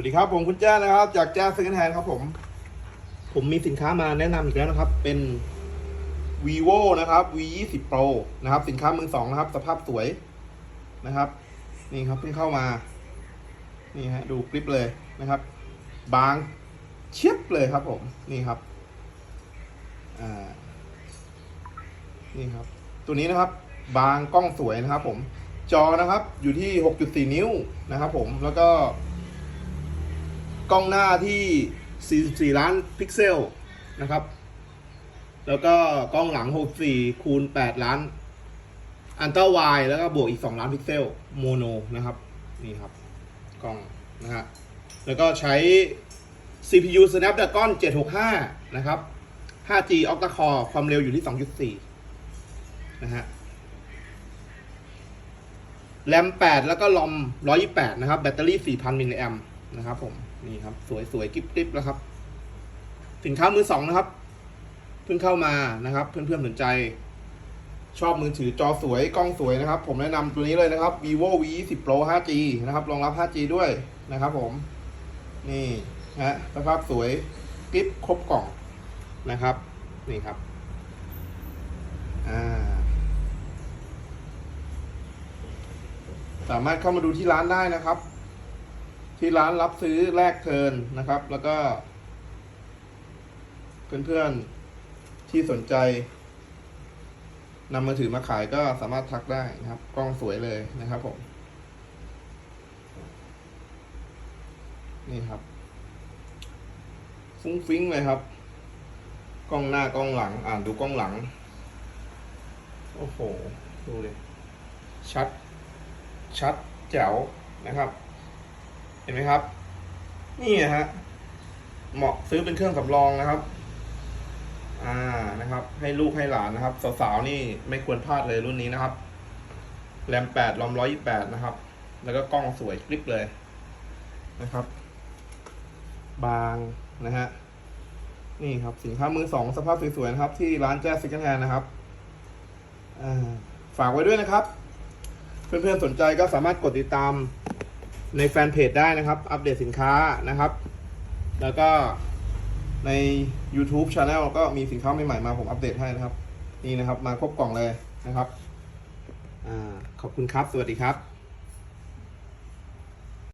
วัสดีครับผมคุณแจ้นะครับ จากแจ้ซื้อแทนครับผม ผมมีสินค้ามาแนะนำอีกแล้วนะครับ เป็น vivo นะครับ v 2 0 pro นะครับ สินค้ามือสองนะครับ สภาพสวยนะครับ นี่ครับเพิ่งเข้ามา นี่ฮะดูคลิปเลยนะครับ บางเชียบเลยครับ ผม นี่ครับอ่านี่ครับ ตัวนี้นะครับ บางกล้องสวยนะครับ ผม จอนะครับ อยู่ที่ 6.4 นิ้วนะครับ ผมแล้วก็ กล้องหน้าที่ 44 ล้านพิกเซลนะครับ แล้วก็กล้องหลัง 64 คูณ 8 ล้าน อันเตอร์ไวแล้วก็บวกอีก 2 ล้านพิกเซลโมโนนะครับ นี่ครับ กล้องนะฮะ แล้วก็ใช้ CPU Snapdragon 765 นะครับ 5G Octa Core ความเร็วอยู่ที่ 2.4 นะฮะแรม 8 แล้วก็ลอม 128 นะครับ แบตเตอรี่ 4,000 มิลลิแอม นะครับ ผมนี่ครับ สวยสวยกิบกิ๊บแล้วครับ สินค้ามือสองนะครับ เพิ่งเข้ามานะครับ เพื่อนๆสนใจ ชอบมือถือจอสวยกล้องสวยนะครับ ผมแนะนำตัวนี้เลยนะครับ vivo v 1 0 pro 5G นะครับรองรับ 5G ด้วยนะครับ ผม นี่ฮะสภาพสวยกิบครบกล่องนะครับ นี่ครับอ่าสามารถเข้ามาดูที่ร้านได้นะครับ ที่ร้านรับซื้อแลกเทินนะครับ แล้วก็ เพื่อนๆที่สนใจนำมือถือมาขายก็สามารถทักได้นะครับ กล้องสวยเลยนะครับผม นี่ครับ ฟุ้งฟิ้งเลยครับ กล้องหน้ากล้องหลัง อ่านดูกล้องหลัง โอ้โห ดูเลย ชัด ชัดแจ๋วนะครับ ห็นไหมครับ นี่นะฮะเหมาะซื้อเป็นเครื่องสำรองนะครับ อ่านะครับ ให้ลูกให้หลานนะครับ สาวๆนี่ไม่ควรพลาดเลยรุ่นนี้นะครับแรมแปดรอมร้อยยี่แปดนะครับ แล้วก็กล้องสวยคลิปเลยนะครับ บางนะฮะนี่ครับสินค้ามือสองสภาพสวยๆนะครับ ที่ร้านแจ๊สซิกแนนะครับฝากไว้ด้วยนะครับ เพื่อนๆสนใจก็สามารถกดติดตาม ในแฟนเพจได้นะครับ อัปเดตสินค้านะครับ แล้วก็ใน YouTube Channel ก็มีสินค้าใหม่ๆมาผมอัปเดตให้นะครับ นี่นะครับมาครบกล่องเลยนะครับอขอบคุณครับ สวัสดีครับ